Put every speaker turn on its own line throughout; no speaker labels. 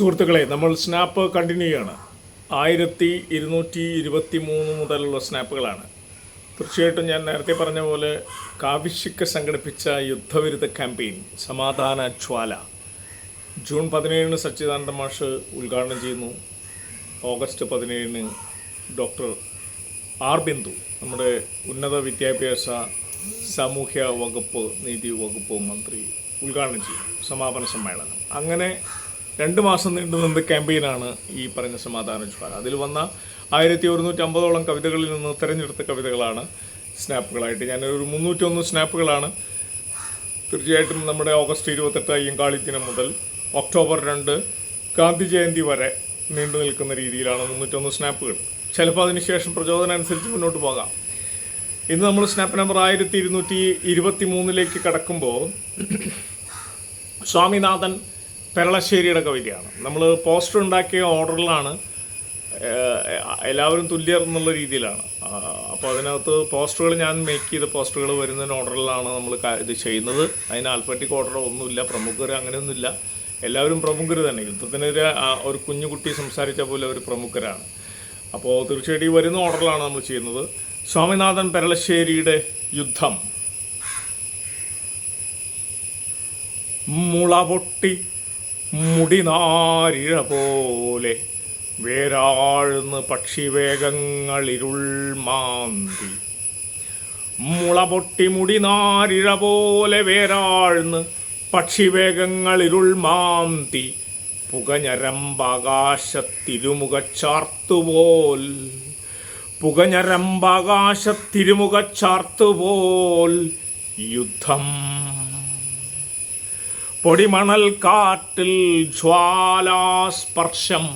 സുഹൃത്തുക്കളെ നമ്മൾ snap continue ചെയ്യാണ്. ആയിരത്തി ഇരുന്നൂറ്റി ഇരുപത്തി മൂന്ന് മുതലുള്ള സ്നാപ്പുകളാണ് തീർച്ചയായിട്ടും ഞാൻ നേരത്തെ പറഞ്ഞ പോലെ കാവിശിക്ക് സംഘടിപ്പിച്ച യുദ്ധവിരുദ്ധ ക്യാമ്പയിൻ സമാധാന ജ്വാല. ജൂൺ പതിനേഴിന് സച്ചിദാനന്ദ മാഷ് ഉദ്ഘാടനം ചെയ്യുന്നു. ഓഗസ്റ്റ് പതിനേഴിന് ഡോക്ടർ ആർ ബിന്ദു നമ്മുടെ ഉന്നത വിദ്യാഭ്യാസ സാമൂഹ്യ വകുപ്പ് നീതി വകുപ്പ് മന്ത്രി ഉദ്ഘാടനം ചെയ്യും. സമാപന സമ്മേളനം. അങ്ങനെ രണ്ട് മാസം നീണ്ടു നിന്ന ക്യാമ്പയിനാണ് ഈ പറഞ്ഞ സമാധാന ജ്വാല? അതിൽ വന്ന ആയിരത്തി ഒരുന്നൂറ്റി അമ്പതോളം കവിതകളിൽ നിന്ന് തിരഞ്ഞെടുത്ത കവിതകളാണ് സ്നാപ്പുകളായിട്ട്. ഞാനൊരു മുന്നൂറ്റൊന്ന് സ്നാപ്പുകളാണ്. തീർച്ചയായിട്ടും നമ്മുടെ ഓഗസ്റ്റ് ഇരുപത്തെട്ട് അയ്യങ്കാളി ദിനം മുതൽ ഒക്ടോബർ രണ്ട് ഗാന്ധി ജയന്തി വരെ നീണ്ടു നിൽക്കുന്ന രീതിയിലാണ് മുന്നൂറ്റൊന്ന് സ്നാപ്പുകൾ. ചിലപ്പോൾ അതിനുശേഷം പ്രചോദനം അനുസരിച്ച് മുന്നോട്ട് പോകാം. ഇന്ന് നമ്മൾ സ്നാപ്പ് നമ്പർ ആയിരത്തി ഇരുന്നൂറ്റി ഇരുപത്തി മൂന്നിലേക്ക് കടക്കുമ്പോൾ സ്വാമിനാഥൻ പെരളശ്ശേരിയുടെ കവിതയാണ്. നമ്മൾ പോസ്റ്റർ ഉണ്ടാക്കിയ ഓർഡറിലാണ് എല്ലാവരും തുല്യർ എന്നുള്ള രീതിയിലാണ്. അപ്പോൾ അതിനകത്ത് പോസ്റ്ററുകൾ ഞാൻ മേക്ക് ചെയ്ത പോസ്റ്ററുകൾ വരുന്നതിന് ഓർഡറിലാണ് നമ്മൾ ഇത് ചെയ്യുന്നത്. അതിന് ആൽഫബറ്റിക് ഓർഡർ ഒന്നുമില്ല പ്രമുഖർ അങ്ങനെയൊന്നുമില്ല. എല്ലാവരും പ്രമുഖർ തന്നെ. യുദ്ധത്തിനെതിരെ ഒരു കുഞ്ഞുകുട്ടി സംസാരിച്ച പോലെ അവർ പ്രമുഖരാണ്. അപ്പോൾ തീർച്ചയായിട്ടും ഈ വരുന്ന ഓർഡറിലാണ് നമ്മൾ ചെയ്യുന്നത്. സ്വാമിനാഥൻ പെരളശ്ശേരിയുടെ യുദ്ധം. മുളപൊട്ടി മുടിനാരിഴ പോലെ വേരാഴ്ന്ന് പക്ഷിവേഗങ്ങളിരുൾ മാന്തി മുളപൊട്ടി മുടിനാരിഴ പോലെ വേരാഴ്ന്ന് പക്ഷിവേഗങ്ങളിരുൾ മാന്തി പുകഞ്ഞരമ്പാകാശത്തിരുമുഖച്ചാർത്തുപോൽ പുകഞ്ഞരമ്പാകാശത്തിരുമുഖച്ചാർത്തുപോൽ യുദ്ധം പൊടിമണൽ കാട്ടിൽ ജ്വാലാസ്പർശം.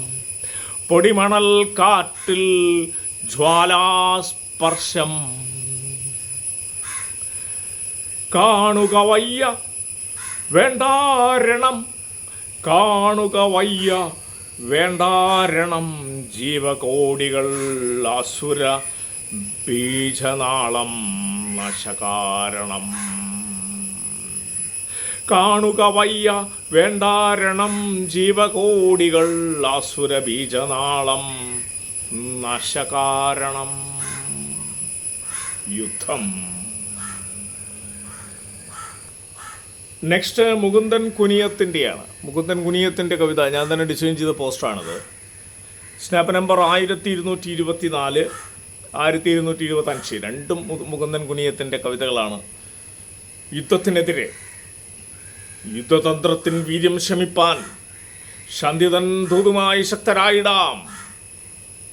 പൊടിമണൽ കാട്ടിൽ ജ്വാലാസ്പർശം. കാണുക വയ്യ വേണ്ടാരണം. കാണുക വയ്യ വേണ്ടാരണം. ജീവകോടികൾ അസുര ബീജനാളം നശകാരണം. കാണുക വയ്യ. വേണ്ടാരണം ജീവകോടികൾ. ആസുരബീജനാളം നശകാരണം. യുദ്ധം. നെക്സ്റ്റ് മുകുന്ദൻ കുനിയത്തിന്റെയാണ് മുകുന്ദൻ കുനിയത്തിന്റെ കവിത. ഞാൻ തന്നെ ഡിസൈൻ ചെയ്ത പോസ്റ്ററാണിത് സ്നാപ്പ് നമ്പർ ആയിരത്തി ഇരുന്നൂറ്റി ഇരുപത്തി നാല് ആയിരത്തി ഇരുന്നൂറ്റി ഇരുപത്തഞ്ച് രണ്ടും മുകുന്ദൻ കുനിയത്തിന്റെ കവിതകളാണ്. യുദ്ധത്തിനെതിരെ യുദ്ധതന്ത്രത്തിൻ വീര്യം ശമിപ്പാൻ ശാന്തിതൻ ധൂതുമായി ശക്തരായിടാം.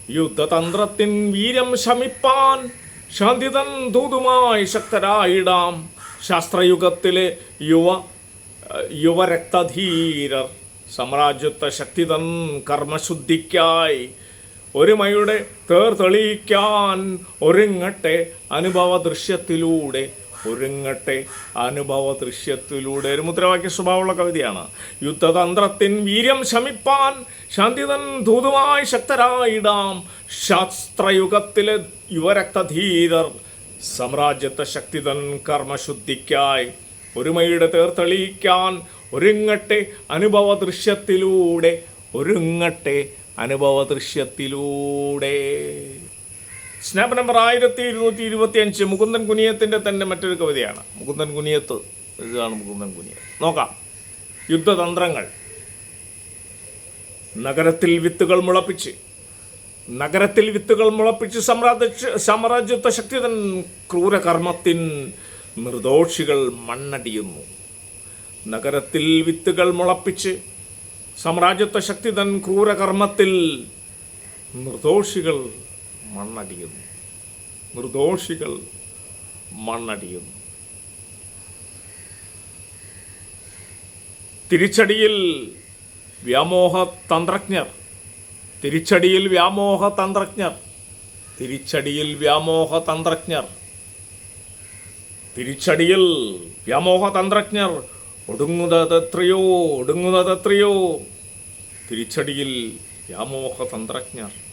യുദ്ധതന്ത്രത്തിൻ വീര്യം ശമിപ്പാൻ ശാന്തിതൻ ദൂതുമായി ശക്തരായിടാം. ശാസ്ത്രയുഗത്തിലെ യുവ യുവരക്തധീരർ സാമ്രാജ്യത്വ ശക്തിതൻ കർമ്മശുദ്ധിക്കായി ഒരുമയുടെ തേർ തെളിയിക്കാൻ ഒരുങ്ങട്ടെ അനുഭവ ദൃശ്യത്തിലൂടെ ഒരുങ്ങട്ടെ. അനുഭവ ദൃശ്യത്തിലൂടെ ഒരു മുദ്രാവാക്യ സ്വഭാവമുള്ള കവിതയാണ്. യുദ്ധതന്ത്രത്തിൻ വീര്യം ശമിപ്പാൻ ശാന്തിതൻ ധൂതുമായി ശക്തരായിടാം. ശാസ്ത്രയുഗത്തിലെ യുവരക്തധീരർ സാമ്രാജ്യത്തെ ശക്തിതൻ കർമ്മശുദ്ധിക്കായി ഒരുമയുടെ തേർത്തെളിയിക്കാൻ ഒരുങ്ങട്ടെ. അനുഭവ ദൃശ്യത്തിലൂടെ ഒരുങ്ങട്ടെ. അനുഭവ ദൃശ്യത്തിലൂടെ. സ്നാപ്പ് നമ്പർ ആയിരത്തി ഇരുന്നൂറ്റി ഇരുപത്തി അഞ്ച് മുകുന്ദൻ കുനിയത്തിന്റെ തന്നെ മറ്റൊരു കവിതയാണ്. മുകുന്ദൻ കുനിയത്ത് ഇതാണ് മുകുന്ദൻ കുനിയത്ത്. നോക്കാം. യുദ്ധതന്ത്രങ്ങൾ. നഗരത്തിൽ വിത്തുകൾ മുളപ്പിച്ച്. നഗരത്തിൽ വിത്തുകൾ മുളപ്പിച്ച് സാമ്രാജ്യ സാമ്രാജ്യത്വ ശക്തിതൻ ക്രൂരകർമ്മത്തിൻ നിർദോഷികൾ മണ്ണടിയുന്നു. നഗരത്തിൽ വിത്തുകൾ മുളപ്പിച്ച് സാമ്രാജ്യത്വ ശക്തിതൻ ക്രൂരകർമ്മത്തിൽ നിർദോഷികൾ മണ്ണടിയുന്നു നിർദോഷികൾ മണ്ണടിയുന്നു തിരിച്ചടിയിൽ വ്യാമോഹ തന്ത്രജ്ഞർ. തിരിച്ചടിയിൽ വ്യാമോഹ തന്ത്രജ്ഞർ. തിരിച്ചടിയിൽ വ്യാമോഹ തന്ത്രജ്ഞർ. തിരിച്ചടിയിൽ വ്യാമോഹ തന്ത്രജ്ഞർ. ഒടുങ്ങുന്നതെത്രയോ ഒടുങ്ങുന്നതെത്രയോ തിരിച്ചടിയിൽ വ്യാമോഹ തന്ത്രജ്ഞർ.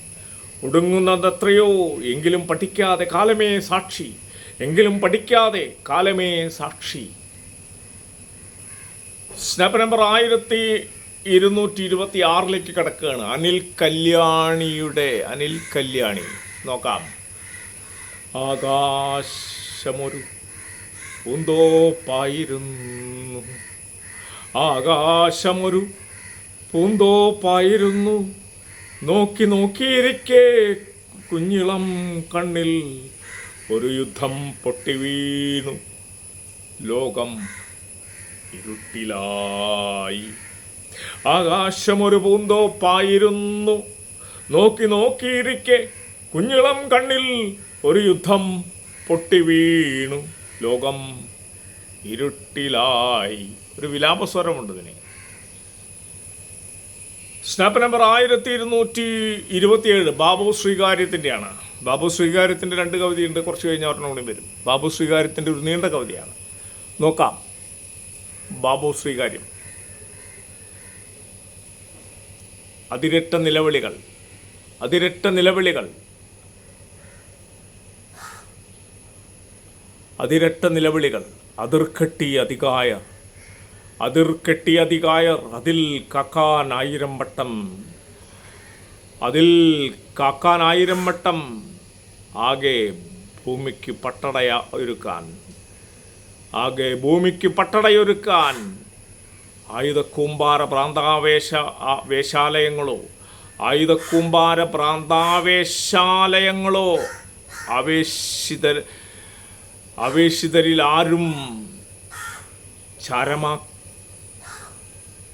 ഒടുങ്ങുന്നതെത്രയോ എങ്കിലും പഠിക്കാതെ കാലമേ സാക്ഷി എങ്കിലും പഠിക്കാതെ കാലമേ സാക്ഷി. സ്നാപ്പ് നമ്പർ ആയിരത്തി ഇരുന്നൂറ്റി ഇരുപത്തി ആറിലേക്ക് കിടക്കുകയാണ്. അനിൽ കല്യാണിയുടെ അനിൽ കല്യാണി. നോക്കാം. ആകാശമൊരു പൂന്തോപ്പായിരുന്നു. ആകാശമൊരു പൂന്തോപ്പായിരുന്നു. നോക്കി നോക്കിയിരിക്കെ കുഞ്ഞിളം കണ്ണിൽ ഒരു യുദ്ധം പൊട്ടി വീണു. ലോകം ഇരുട്ടിലായി. ആകാശമൊരു പൂന്തോപ്പായിരുന്നു. നോക്കി നോക്കിയിരിക്കെ കുഞ്ഞിളം കണ്ണിൽ ഒരു യുദ്ധം പൊട്ടി വീണു. ലോകം ഇരുട്ടിലായി. ഒരു വിലാപസ്വരമുണ്ട് ഇതിന്. സ്നാപ്പ് നമ്പർ ആയിരത്തി ഇരുന്നൂറ്റി ഇരുപത്തിയേഴ് ബാബു ശ്രീകാര്യത്തിന്റെയാണ് ബാബു ശ്രീകാര്യത്തിന്റെ രണ്ട് കവിതയുണ്ട് കുറച്ച് കഴിഞ്ഞാൽ ഒരെണ്ണം കൂടി വരും. ബാബു ശ്രീകാര്യത്തിന്റെ ഒരു നീണ്ട കവിതയാണ്. നോക്കാം. ബാബു ശ്രീകാര്യം. അതിരട്ട നിലവിളികൾ അതിരട്ട നിലവിളികൾ. അതിരട്ട നിലവിളികൾ അതിർക്കട്ടി അധികായർ അതിർക്കെട്ടി അധികായർ അതിൽ കാക്കാൻ ആയിരം വട്ടം. അതിൽ കാക്കാൻ ആയിരം വട്ടം. ആകെ ഭൂമിക്ക് പട്ടടയ ഒരുക്കാൻ. ആകെ ഭൂമിക്ക് പട്ടടയൊരുക്കാൻ. ആയുധക്കൂമ്പാര പ്രാന്താവേശ വേശാലയങ്ങളോ ആയുധക്കൂമ്പാര പ്രാന്താവേശാലയങ്ങളോ ആവേശിതർ ആവേശിതരിൽ ആരും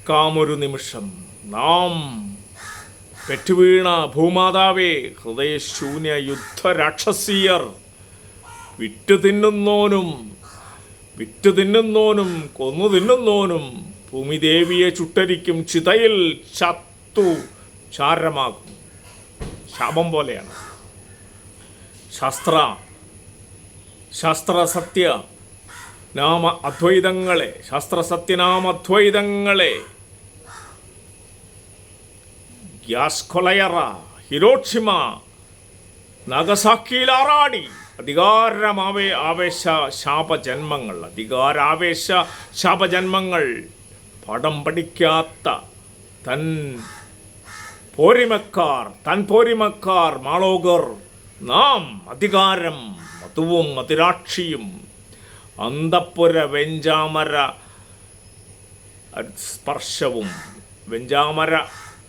ചരമാക്കാമൊരു നിമിഷം. നാം പെറ്റുവീണ ഭൂമാതാവേ ഹൃദയശൂന്യ യുദ്ധരാക്ഷസീയർ. വിറ്റു തിന്നുന്നോനും വിറ്റു തിന്നുന്നോനും കൊന്നു തിന്നുന്നോനും ഭൂമിദേവിയെ ചുട്ടരിക്കും ചിതയിൽ ചത്തു ചാരമാകും. ശാപം പോലെയാണ്. ശാസ്ത്ര ശാസ്ത്ര സത്യ നാമ അദ്വൈതങ്ങളെ ശാസ്ത്രസത്യനാമ അദ്വൈതങ്ങളെ ഗ്യാസ് കൊലയറ ഹിരോഷിമ നഗസാക്കിയിൽ ആറാടി. അധികാരമാവേ ആവേശ ശാപജന്മങ്ങൾ. അധികാരാവേശ ശാപജന്മങ്ങൾ. പടം പഠിക്കാത്ത തൻ പോരിമക്കാർ തൻ പോരിമക്കാർ മാളോകർ. നാം അധികാരം മധുവും അതിരാക്ഷിയും അന്തപ്പുര വെഞ്ചാമര സ്പർശവും. വെഞ്ചാമര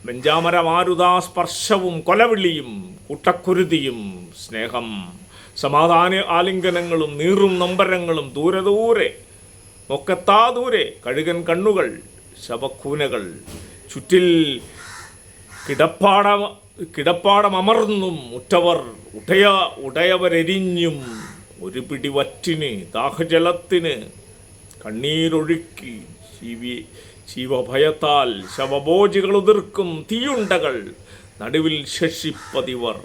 വെഞ്ചാമര മാരുതാ സ്പർശവും കൊലവിളിയും കൂട്ടക്കുരുതിയും സ്നേഹം. സമാധാന ആലിംഗനങ്ങളും നീറും നമ്പരങ്ങളും ദൂരെ ദൂരെ മൊക്കത്താ ദൂരെ കഴുകൻ കണ്ണുകൾ ശവക്കൂനകൾ. ചുറ്റിൽ കിടപ്പാട കിടപ്പാടമർന്നും ഉറ്റവർ ഉടയ ഉടയവരെരിഞ്ഞും ഒരു പിടി വറ്റിന് ദാഹജലത്തിന് കണ്ണീരൊഴുക്കി ശിവി ശിവഭയത്താൽ ശവഭോജികൾ ഉതിർക്കും തീയുണ്ടകൾ. നടുവിൽ ശശിപ്പതിവർ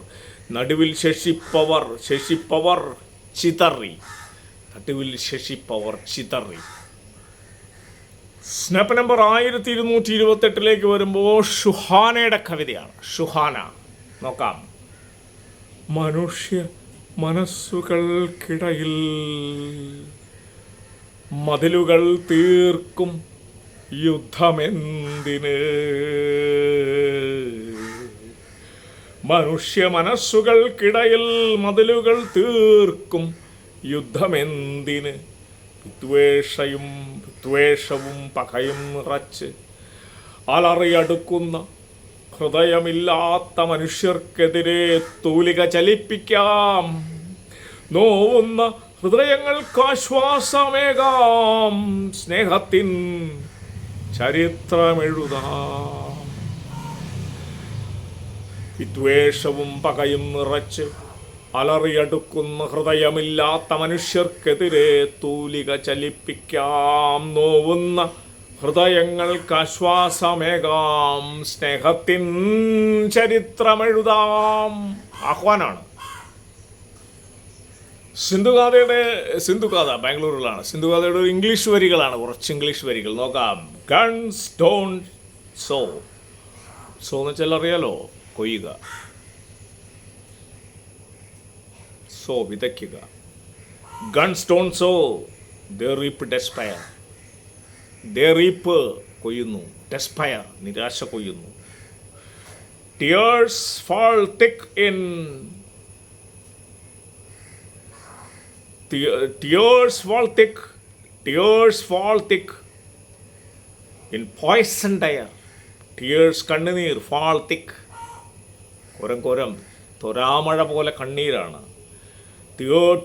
നടുവിൽ ശശിപ്പവർ ശശിപ്പവർ ചിതറി. നടുവിൽ ശശിപ്പവർ ചിതറി. സ്നാപ്പ് നമ്പർ ആയിരത്തി ഇരുന്നൂറ്റി ഇരുപത്തെട്ടിലേക്ക് വരുമ്പോൾ ഷുഹാനയുടെ കവിതയാണ്. ഷുഹാന. നോക്കാം. മനുഷ്യ മനസ്സുകൾക്കിടയിൽ മതിലുകൾ തീർക്കും യുദ്ധമെന്തിന്? മനുഷ്യ മനസ്സുകൾക്കിടയിൽ മതിലുകൾ തീർക്കും. യുദ്ധമെന്തിന്? വിദ്വേഷയും വിദ്വേഷവും പകയും നിറച്ച് അലറിയടുക്കുന്ന ഹൃദയമില്ലാത്ത മനുഷ്യർക്കെതിരെ തൂലിക ചലിപ്പിക്കാം. നോവുന്ന ഹൃദയങ്ങൾക്ക് ആശ്വാസമേകാം. സ്നേഹത്തിൻ ചരിത്രമെഴുതാം വിദ്വേഷവും പകയും നിറച്ച് അലറിയടുക്കുന്ന ഹൃദയമില്ലാത്ത മനുഷ്യർക്കെതിരെ തൂലിക ചലിപ്പിക്കാം. നോവുന്ന ഹൃദയങ്ങൾക്ക് ആശ്വാസമേകാം. സ്നേഹത്തിൻ ചരിത്രമെഴുതാം ആഹ്വാനാണ്. സിന്ധുഗാഥയുടെ സിന്ധുഗാഥ ബാംഗ്ലൂരിലാണ്. സിന്ധുഗാഥയുടെ ഒരു ഇംഗ്ലീഷ് വരികളാണ്. കുറച്ച് ഇംഗ്ലീഷ് വരികൾ. നോക്കാം. ഗൺസ് ഡോൺ സോ സോ എന്ന് വെച്ചാൽ അറിയാലോ? കൊയ്യുക. Sow വിതയ്ക്കുക. Guns don sow the reap despair the reap കൊയ്യുന്നു. Despair നിരാശ കൊയ്യുന്നു. Tears fall thick in tears fall thick tears fall thick in poison dire tears കണ്ണുനീർ ഫാൾ തിക്ക് കുരം കുരം തൊരാമഴ പോലെ കണ്ണീരാണ്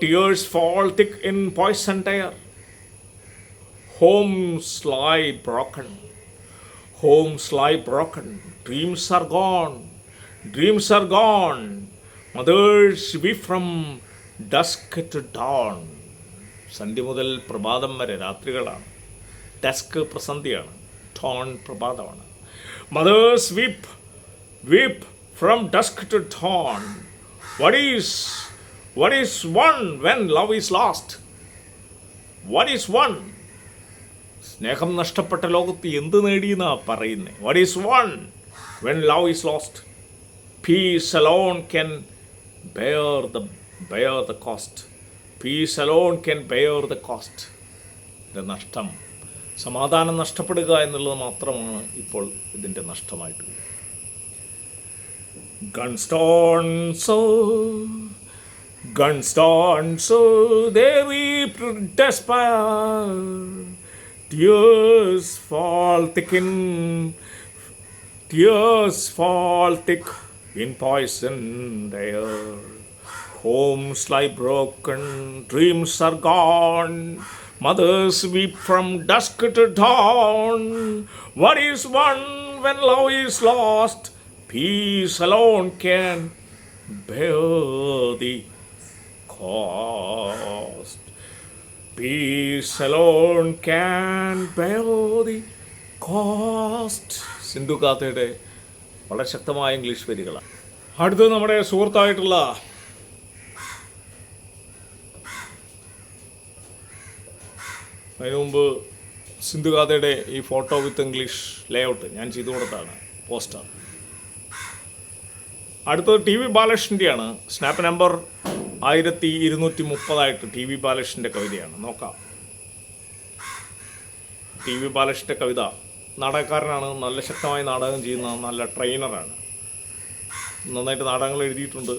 tears fall thick in poison dire Homes lie broken. Homes lie broken. Dreams are gone. Dreams are gone. Mothers weep from dusk to dawn സന്ധ്യ മുതൽ പ്രഭാതം വരെ രാത്രികളാണ്. Dusk പ്രസന്ധിയാണ് dawn പ്രഭാതമാണ്. Mothers weep weep from dusk to dawn what is what is won when love is lost what is won സ്നേഹം നഷ്ടപ്പെട്ട ലോകത്ത് എന്ത് നേടിയെന്നാ പറയുന്നത് what is won when love is lost peace alone can bear the bear the cost peace alone can bear the cost ഇതിന്റെ നഷ്ടം. സമാധാനം നഷ്ടപ്പെടുക എന്നുള്ളത് മാത്രമാണ് ഇപ്പോൾ ഇതിന്റെ നഷ്ടമായിട്ട്. ഗൺസ്റ്റോൺസോ ഗൺസ്റ്റോൺസോ ദേവി despair Tears fall thick in tears fall. Homes lie broken, dreams are gone. Mothers weep from dusk to dawn. What is one when love is lost? Peace alone can bear the cost. Peace alone can bear the cost. Sindhu കാത്തയുടെ വളരെ ശക്തമായ English വരികളാണ് അടുത്തത് നമ്മുടെ സുഹൃത്തായിട്ടുള്ള അതിനു മുമ്പ് സിന്ധു ഈ photo with English layout ഞാൻ ചെയ്തു കൊടുത്താണ് പോസ്റ്റർ. അടുത്തത് ടി വി ബാലകൃഷ്ണന്റെയാണ്. സ്നാപ്പ് നമ്പർ ആയിരത്തി ഇരുന്നൂറ്റി മുപ്പതായിട്ട് ടി വി ബാലകൃഷ്ണന്റെ കവിതയാണ്. നോക്കാം. ടി വി ബാലകൃഷ്ണന്റെ കവിത നാടകക്കാരനാണ് നല്ല ശക്തമായി നാടകം ചെയ്യുന്ന നല്ല ട്രെയിനറാണ്. നന്നായിട്ട് നാടകങ്ങൾ എഴുതിയിട്ടുണ്ട്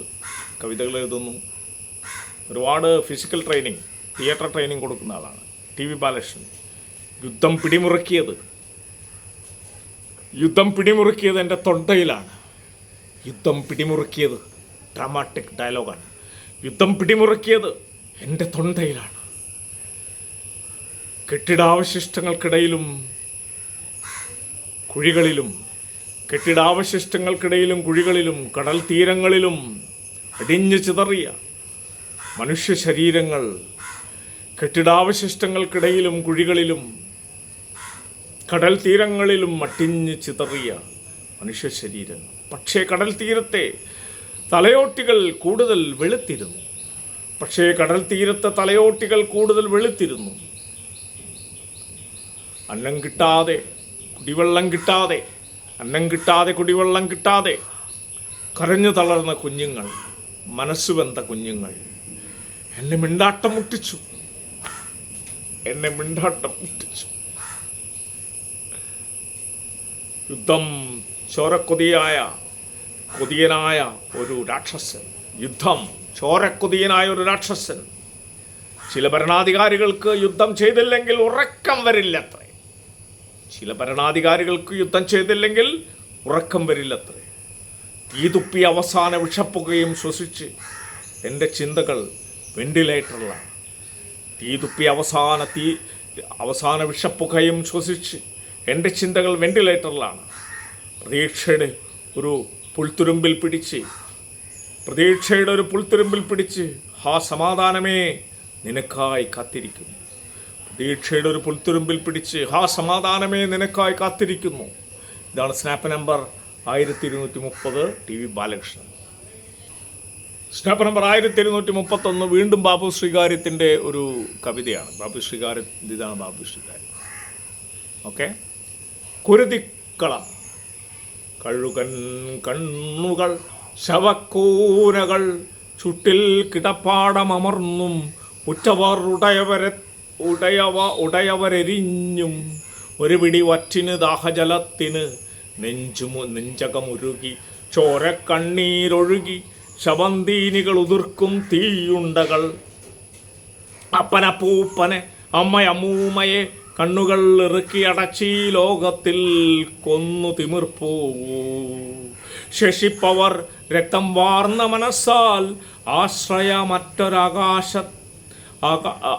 കവിതകൾ എഴുതുന്നു. ഒരുപാട് ഫിസിക്കൽ ട്രെയിനിങ് തിയേറ്റർ ട്രെയിനിങ് കൊടുക്കുന്ന ആളാണ്. T V Balakrishnan. യുദ്ധം പിടിമുറുക്കിയത്. യുദ്ധം പിടിമുറുക്കിയത് എന്റെ തൊണ്ടയിലാണ്. യുദ്ധം പിടിമുറുക്കിയത് ഡ്രാമാറ്റിക് ഡയലോഗാണ് യുദ്ധം പിടിമുറുക്കിയത് എന്റെ തൊണ്ടയിലാണ്. കെട്ടിടാവശിഷ്ടങ്ങൾക്കിടയിലും കുഴികളിലും കെട്ടിടാവശിഷ്ടങ്ങൾക്കിടയിലും കുഴികളിലും കടൽ തീരങ്ങളിലും അടിഞ്ഞു ചിതറിയ മനുഷ്യ ശരീരങ്ങൾ കെട്ടിടാവശിഷ്ടങ്ങൾക്കിടയിലും കുഴികളിലും കടൽ തീരങ്ങളിലും മട്ടിഞ്ഞ് ചിതറിയ മനുഷ്യ ശരീരം. പക്ഷേ കടൽ തീരത്തെ തലയോട്ടികൾ കൂടുതൽ വെളുത്തിരുന്നു. പക്ഷേ കടൽ തീരത്തെ തലയോട്ടികൾ കൂടുതൽ വെളുത്തിരുന്നു. അന്നം കിട്ടാതെ കുടിവെള്ളം കിട്ടാതെ അന്നം കിട്ടാതെ കുടിവെള്ളം കിട്ടാതെ കരഞ്ഞു തളർന്ന കുഞ്ഞുങ്ങൾ മനസ്സ് വെന്ത കുഞ്ഞുങ്ങൾ എന്നെ മിണ്ടാട്ടം മുട്ടിച്ചു. എന്നെ മിണ്ടാട്ടം മുട്ടിച്ചു യുദ്ധം ചോരക്കൊതിയായ കൊതിയനായ ഒരു രാക്ഷസൻ. യുദ്ധം ചോരക്കൊതിയനായ ഒരു രാക്ഷസൻ. ചില ഭരണാധികാരികൾക്ക് യുദ്ധം ചെയ്തില്ലെങ്കിൽ ഉറക്കം വരില്ലത്രേ. ചില ഭരണാധികാരികൾക്ക് യുദ്ധം ചെയ്തില്ലെങ്കിൽ ഉറക്കം വരില്ലത്രേ. തീതുപ്പി അവസാന വിഷപ്പുകയും ശ്വസിച്ച് എന്റെ ചിന്തകൾ വെന്റിലേറ്ററിലാണ്. തീ തുപ്പി അവസാന തീ അവസാന വിഷപ്പുകയും ശ്വസിച്ച് എന്റെ ചിന്തകൾ വെന്റിലേറ്ററിലാണ്. പ്രതീക്ഷയുടെ ഒരു പുൽത്തുരുമ്പിൽ പിടിച്ച് പ്രതീക്ഷയുടെ ഒരു പുൽത്തുരുമ്പിൽ പിടിച്ച് ഹാ സമാധാനമേ നിനക്കായി കാത്തിരിക്കുന്നു. പ്രതീക്ഷയുടെ ഒരു പുൽത്തുരുമ്പിൽ പിടിച്ച് ഹാ സമാധാനമേ നിനക്കായി കാത്തിരിക്കുന്നു. ഇതാണ് സ്നാപ്പ് നമ്പർ ആയിരത്തി ഇരുന്നൂറ്റി മുപ്പത് T V Balakrishnan. Snap number ആയിരത്തി ഇരുന്നൂറ്റി മുപ്പത്തൊന്ന് വീണ്ടും ബാബു ശ്രീകാര്യത്തിന്റെ ഒരു കവിതയാണ്. ബാബു ശ്രീകാര്യ ഇതാണ് ബാബു ശ്രീകാര്യം. ഓക്കെ? കുരുതിക്കളം കഴുകൻ കണ്ണുകൾ ശവക്കൂനകൾ ചുട്ടിൽ കിടപ്പാടമർന്നും ഉറ്റവർ ഉടയവരെ ഉടയവ ഉടയവരെരിഞ്ഞും ഒരു പിടി വറ്റിന് ദാഹജലത്തിന് നെഞ്ചുമു നെഞ്ചകമുരുകി ചോര കണ്ണീരൊഴുകി ശവന്തീനികൾ ഉതിർക്കും തീയുണ്ടകൾ. അപ്പനപ്പൂപ്പനെ അമ്മയമ്മൂമ്മയെ കണ്ണുകൾ ഇറുക്കി അടച്ചി ലോകത്തിൽ കൊന്നു തിമിർപ്പൂ. ശശിപ്പവർ രക്തം വാർന്ന മനസ്സാൽ ആശ്രയ മറ്റൊരാകാശ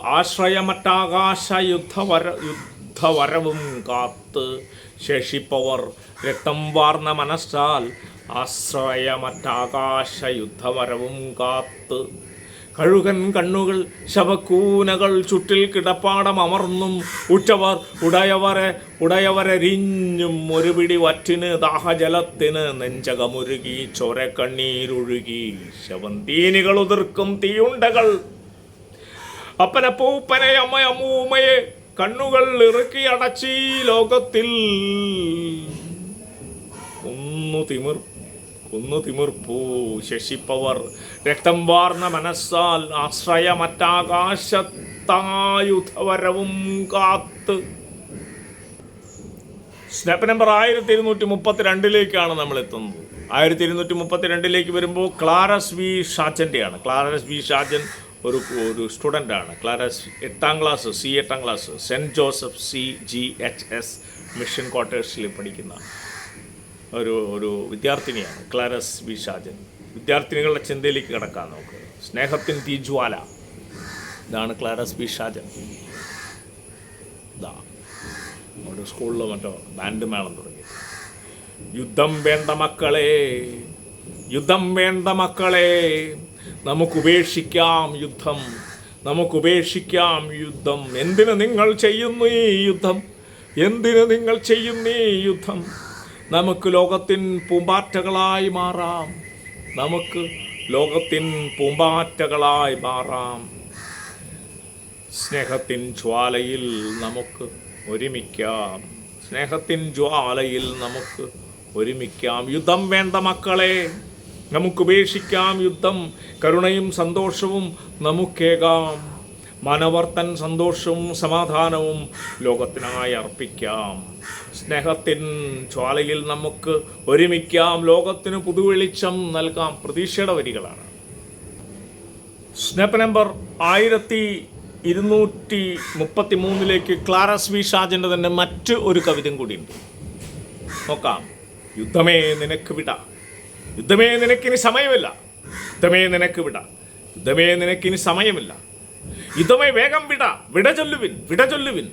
ആശ്രയമറ്റാകാശ യുദ്ധവര യുദ്ധവരവും കാത്ത് ശേഷിപ്പവർ രക്തം വാർന്ന മനസ്സാൽ ആശ്രയമറ്റാകാശ യുദ്ധവരവും കാത്ത്. കഴുകൻ കണ്ണുകൾ ശവക്കൂനകൾ ചുറ്റിൽ കിടപ്പാടം അമർന്നും ഉറ്റവർ ഉടയവരെ ഉടയവരരിഞ്ഞും ഒരു പിടി വറ്റിന് ദാഹജലത്തിന് നെഞ്ചകമുരുകി ചൊരക്കണ്ണീരൊഴുകി ശവന്തീനികൾ ഉതിർക്കും തീയുണ്ടകൾ. അപ്പനപ്പൂപ്പനെ അമ്മയമ്മൂമ്മയെ കണ്ണുകൾ ഇറുക്കി അടച്ചി ലോകത്തിൽ. ഒന്നു തിമിർ ഒന്നു തിമിർപ്പൂ ശശിപ്പവർ. രക്തം വാർന്ന മനസ്സാൽ ആശ്രയമറ്റാകാശത്തായുധവരവും കാത്ത്. സ്റ്റെപ്പ് നമ്പർ ആയിരത്തി ഇരുന്നൂറ്റി മുപ്പത്തി രണ്ടിലേക്കാണ് നമ്മൾ എത്തുന്നത് ആയിരത്തി ഇരുന്നൂറ്റി മുപ്പത്തി രണ്ടിലേക്ക് വരുമ്പോൾ ക്ലാരസ് വി ഷാജന്റെയാണ്. ക്ലാരസ് വി ഷാജൻ ഒരു ഒരു സ്റ്റുഡന്റാണ് ക്ലാരസ് എട്ടാം ക്ലാസ് സി എട്ടാം class saint Joseph C G H S mission ക്വാർട്ടേഴ്സിൽ പഠിക്കുന്ന ഒരു ഒരു വിദ്യാർത്ഥിനിയാണ് ക്ലാരസ് വി ഷാജൻ. വിദ്യാർത്ഥിനികളുടെ ചിന്തയിലേക്ക് കിടക്കാൻ നമുക്ക് സ്നേഹത്തിൻ തീജ്വാല. ഇതാണ് ക്ലാരസ് വി ഷാജൻ. ഇതാ. നമ്മുടെ സ്കൂളിൽ മറ്റോ ബാൻഡ് മേളം തുടങ്ങി. യുദ്ധം വേണ്ട മക്കളെ യുദ്ധം വേണ്ട മക്കളെ നമുക്ക് ഉപേക്ഷിക്കാം യുദ്ധം. നമുക്ക് ഉപേക്ഷിക്കാം യുദ്ധം. എന്തിന് നിങ്ങൾ ചെയ്യുന്നു ഈ യുദ്ധം? എന്തിന് നിങ്ങൾ ചെയ്യുന്നു ഈ യുദ്ധം? നമുക്ക് ലോകത്തിൻ പൂമ്പാറ്റകളായി മാറാം. നമുക്ക് ലോകത്തിൻ പൂമ്പാറ്റകളായി മാറാം. സ്നേഹത്തിൻ ജ്വാലയിൽ നമുക്ക് ഒരുമിക്കാം. സ്നേഹത്തിൻ ജ്വാലയിൽ നമുക്ക് ഒരുമിക്കാം. യുദ്ധം വേണ്ട മക്കളെ. നമുക്ക് ഉപേക്ഷിക്കാം യുദ്ധം. കരുണയും സന്തോഷവും നമുക്കേകാം. മനവർത്തൻ സന്തോഷവും സമാധാനവും ലോകത്തിനായി അർപ്പിക്കാം. സ്നേഹത്തിൻ ജ്വാലയിൽ നമുക്ക് ഒരുമിക്കാം. ലോകത്തിന് പുതുവെളിച്ചം നൽകാം. പ്രതീക്ഷയുടെ വരികളാണ്. സ്നേപ്പ് നമ്പർ ആയിരത്തി ഇരുന്നൂറ്റി മുപ്പത്തി മൂന്നിലേക്ക് ക്ലാരസ് വി. ഷാജന്റെ തന്നെ മറ്റ് ഒരു കവിതയും കൂടിയുണ്ട്. നോക്കാം. യുദ്ധമേ നിനക്ക് വിട. യുദ്ധമേ നിനക്കിനി സമയമില്ല. യുദ്ധമേ നിനക്ക് വിട. യുദ്ധമേ നിനക്കിനി സമയമില്ല. യുദ്ധമേ വേഗം വിട. വിട ചൊല്ലുവിൻ വിട ചൊല്ലുവിൻ.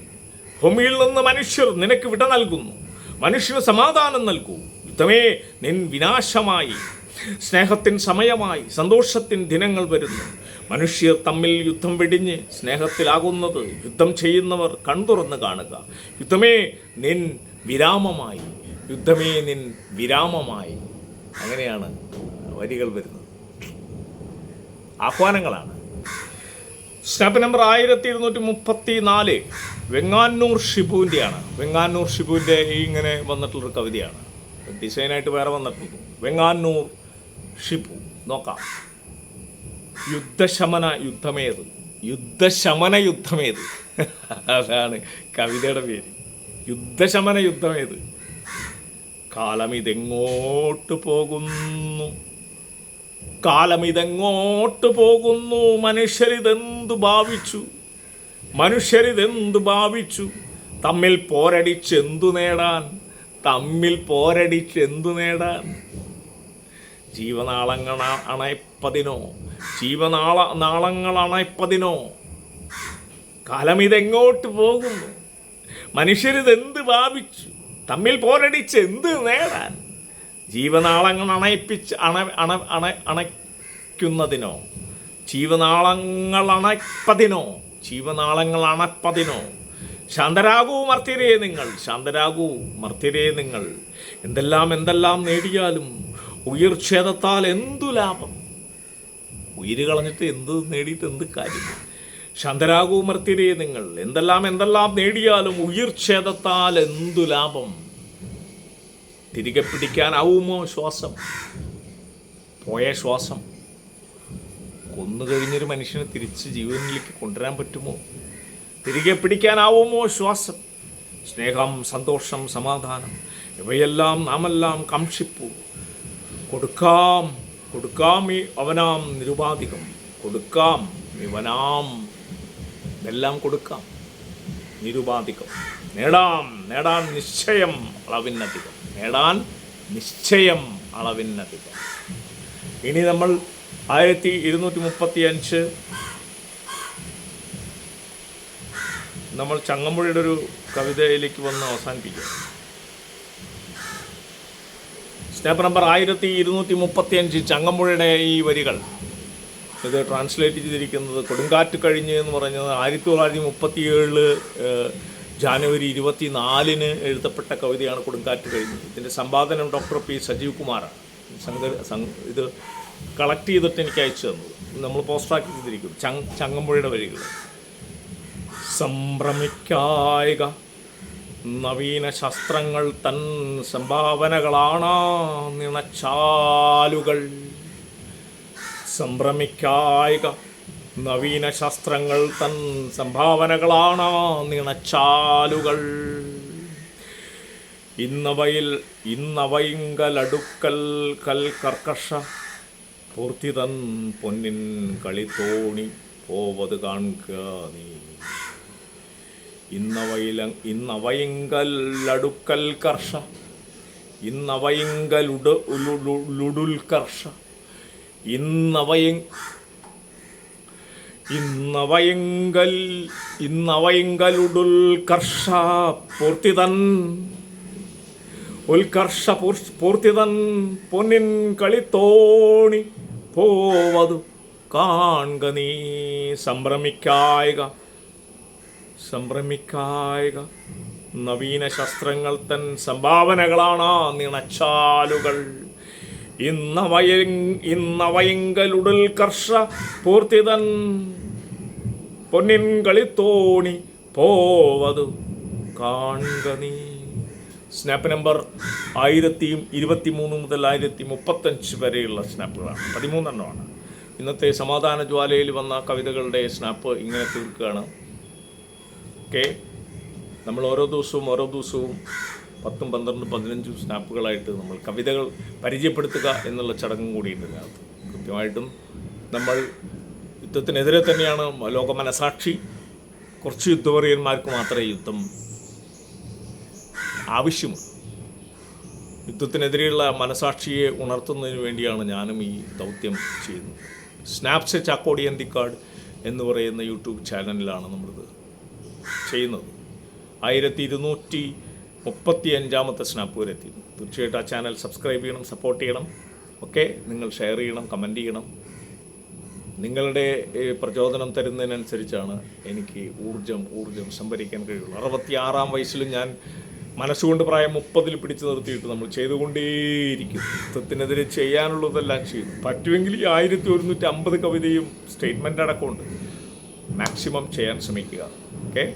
ഭൂമിയിൽ നിന്ന് മനുഷ്യർ നിനക്ക് വിട നൽകുന്നു. മനുഷ്യന് സമാധാനം നൽകൂ. യുദ്ധമേ നിൻ വിനാശമായി. സ്നേഹത്തിൻ സമയമായി. സന്തോഷത്തിൻ ദിനങ്ങൾ വരുന്നു. മനുഷ്യർ തമ്മിൽ യുദ്ധം വെടിഞ്ഞ് സ്നേഹത്തിലാകുന്നത് യുദ്ധം ചെയ്യുന്നവർ കൺതുറന്ന് കാണുക. യുദ്ധമേ നിൻ വിരാമമായി. യുദ്ധമേ നിൻ വിരാമമായി. അങ്ങനെയാണ് വരികൾ വരുന്നത്. ആഹ്വാനങ്ങളാണ്. സ്റ്റാപ്പ് നമ്പർ ആയിരത്തി ഇരുന്നൂറ്റി മുപ്പത്തി നാല് വെങ്ങാനൂർ ഷിബുവിന്റെയാണ് വെങ്ങാനൂർ ഷിബുവിന്റെ ഇങ്ങനെ വന്നിട്ടുള്ളൊരു കവിതയാണ്. ഡിസൈനായിട്ട് വേറെ വന്നിട്ടുണ്ട്. വെങ്ങാനൂർ ഷിബു. നോക്കാം. യുദ്ധശമന യുദ്ധമേത്? യുദ്ധശമന യുദ്ധമേത്? അതാണ് കവിതയുടെ പേര്. യുദ്ധശമന യുദ്ധമേത്? കാലം ഇതെങ്ങോട്ട് പോകുന്നു? കാലം ഇതെങ്ങോട്ട് പോകുന്നു? മനുഷ്യരിതെന്തു ഭാവിച്ചു? മനുഷ്യരിതെന്തു ഭാവിച്ചു? തമ്മിൽ പോരടിച്ചെന്തു നേടാൻ? തമ്മിൽ പോരടിച്ചെന്തു നേടാൻ? ജീവനാളങ്ങൾ അണയപ്പതിനോ? ജീവനാള നാളങ്ങൾ അണയപ്പതിനോ? കാലം ഇതെങ്ങോട്ട് പോകുന്നു? മനുഷ്യരിതെന്ത് ഭാവിച്ചു? തമ്മിൽ പോരടിച്ച് എന്ത് നേടാൻ. ജീവനാളങ്ങൾ അണയിപ്പിച്ച് അണ അണ അണ അണയ്ക്കുന്നതിനോ ജീവനാളങ്ങൾ അണപ്പതിനോ ജീവനാളങ്ങൾ അണപ്പതിനോ ശാന്തരാകൂ മർത്തിരേ നിങ്ങൾ ശാന്തരാകൂ മർത്തിരേ നിങ്ങൾ. എന്തെല്ലാം എന്തെല്ലാം നേടിയാലും ഉയർച്ഛേദത്താൽ എന്തു ലാഭം? ഉയിര് കളഞ്ഞിട്ട് എന്ത് നേടിയിട്ട് എന്ത് കാര്യം? ശാന്തരാകൂ മർത്യരേ നിങ്ങൾ. എന്തെല്ലാം എന്തെല്ലാം നേടിയാലും ഉയർച്ഛേദത്താൽ എന്തു ലാഭം? തിരികെ പിടിക്കാനാവുമോ ശ്വാസം? പോയ ശ്വാസം. കൊന്നു കഴിഞ്ഞൊരു മനുഷ്യനെ തിരിച്ച് ജീവനിലേക്ക് കൊണ്ടുവരാൻ പറ്റുമോ? തിരികെ പിടിക്കാനാവുമോ ശ്വാസം? സ്നേഹം സന്തോഷം സമാധാനം ഇവയെല്ലാം നാമെല്ലാം കാക്ഷിപ്പു. കൊടുക്കാം കൊടുക്കാം അവനാം നിരുപാധികം. കൊടുക്കാം ഇവനാം ഇതെല്ലാം കൊടുക്കാം. നിരുപാധികം. നേടാം നേടാൻ നിശ്ചയം അളവിനധികം. നേടാൻ നിശ്ചയം അളവിനധികം. ഇനി നമ്മൾ ആയിരത്തി ഇരുന്നൂറ്റി മുപ്പത്തി അഞ്ച് നമ്മൾ ചങ്ങമ്പുഴയുടെ ഒരു കവിതയിലേക്ക് വന്ന് അവസാനിപ്പിക്കുക സ്റ്റെപ്പ് നമ്പർ ആയിരത്തി ഇരുന്നൂറ്റി മുപ്പത്തി അഞ്ച് ചങ്ങമ്പുഴയുടെ ഈ വരികൾ. ഇത് ട്രാൻസ്ലേറ്റ് ചെയ്തിരിക്കുന്നത് കൊടുങ്കാറ്റ് കഴിഞ്ഞ് എന്ന് പറഞ്ഞത് ആയിരത്തി തൊള്ളായിരത്തി മുപ്പത്തി ഏഴിൽ ജാനുവരി ഇരുപത്തി നാലിന് എഴുതപ്പെട്ട കവിതയാണ് കൊടുങ്കാറ്റ് കഴിഞ്ഞ്. ഇതിന്റെ സമ്പാദനം ഡോക്ടർ പി സജീവ് കുമാറാണ്. സം- ഇത് കളക്ട് ചെയ്തിട്ട് എനിക്ക് അയച്ചു തന്നു നമ്മൾ പോസ്റ്റാക്കി ചെയ്തിരിക്കും. ചങ് ചങ്ങമ്പുഴയുടെ വരികൾ സംഭ്രമിക്കായിക നവീന ശാസ്ത്രങ്ങൾ തൻ സംഭാവനകളാണ് നിണച്ചാലുകൾ. സംഭ്രമിക്കായിക നവീന ശാസ്ത്രങ്ങൾ തൻ സംഭാവനകളാണ് നിണച്ചാലുകൾ. ഇന്നവയിൽ ഇന്നവയിങ്കലടുക്കൽ കൽ കർക്കഷ പൂർത്തിതൻ പൊന്നിൻ കളിത്തോണി പോവത് കാണുക നീ. ഇന്നവയില ഇന്നവയിങ്കലടുക്കൽ കർഷ ഇന്നവയിങ്കലുട ലുടുൽ കർഷ. ഇന്നവയ ഇന്നവയങ്കൽ ഇന്നവയങ്കലുടുൽ കർഷ പൂർത്തിതൻ. ഉൽക്കർഷ പൂർ- പൂർത്തിതൻ പൊന്നിൻ കളിത്തോണി പോവതു കാൺക നീ. സംഭ്രമിക്കായക സംഭ്രമിക്കായക നവീന ശസ്ത്രങ്ങൾ തൻ സംഭാവനകളാണ് നിണച്ചാലുകൾ. ഇന്നവയ ഇന്നവയങ്കലുടൽ കർഷ പൂർത്തിതൻ പൊന്നിൻ കളിത്തോണി പോവതു കാണുക നീ. സ്നാപ്പ് നമ്പർ ആയിരത്തി ഇരുപത്തി മൂന്ന് മുതൽ ആയിരത്തി മുപ്പത്തഞ്ച് വരെയുള്ള സ്നാപ്പുകളാണ്. പതിമൂന്നെണ്ണമാണ്. ഇന്നത്തെ സമാധാന ജ്വാലയിൽ വന്ന കവിതകളുടെ സ്നാപ്പ് ഇങ്ങനെ തീർക്കുകയാണ്. ഓക്കെ നമ്മൾ ഓരോ ദിവസവും ഓരോ ദിവസവും പത്തും പന്ത്രണ്ടും പതിനഞ്ചും സ്നാപ്പുകളായിട്ട് നമ്മൾ കവിതകൾ പരിചയപ്പെടുത്തുക എന്നുള്ള ചടങ്ങും കൂടിയുണ്ട് ഇതിനകത്ത്. കൃത്യമായിട്ടും നമ്മൾ യുദ്ധത്തിനെതിരെ തന്നെയാണ് ലോക മനസാക്ഷി കുറച്ച് യുദ്ധവറിയന്മാർക്ക് മാത്രമേ യുദ്ധം ആവശ്യമുള്ളൂ. യുദ്ധത്തിനെതിരെയുള്ള മനസാക്ഷിയെ ഉണർത്തുന്നതിന് വേണ്ടിയാണ് ഞാനും ഈ ദൗത്യം ചെയ്യുന്നത്. സ്നാപ്സ് കാർഡ് എന്ന് പറയുന്ന യൂട്യൂബ് ചാനലിലാണ് നമ്മളിത് ചെയ്യുന്നത്. ആയിരത്തി ഇരുന്നൂറ്റി മുപ്പത്തി അഞ്ചാമത്തെ സ്നാപ്പ് വരെ എത്തി. തീർച്ചയായിട്ടും ആ ചാനൽ സബ്സ്ക്രൈബ് ചെയ്യണം സപ്പോർട്ട് ചെയ്യണം. ഒക്കെ നിങ്ങൾ ഷെയർ ചെയ്യണം കമന്റ് ചെയ്യണം. നിങ്ങളുടെ പ്രചോദനം തരുന്നതിനനുസരിച്ചാണ് എനിക്ക് ഊർജം ഊർജം സംഭരിക്കാൻ കഴിയുള്ളൂ. അറുപത്തി ആറാം വയസ്സിലും ഞാൻ മനസ്സുകൊണ്ട് പ്രായം മുപ്പതിൽ പിടിച്ചു നിർത്തിയിട്ട് നമ്മൾ ചെയ്തുകൊണ്ടേയിരിക്കും. യുദ്ധത്തിനെതിരെ ചെയ്യാനുള്ളതെല്ലാം ചെയ്യും. പറ്റുമെങ്കിൽ ഈ ആയിരത്തി ഒരുന്നൂറ്റി അമ്പത് കവിതയും സ്റ്റേറ്റ്മെന്റ് അടക്കമുണ്ട്. മാക്സിമം ചെയ്യാൻ ശ്രമിക്കുക. ഓക്കെ?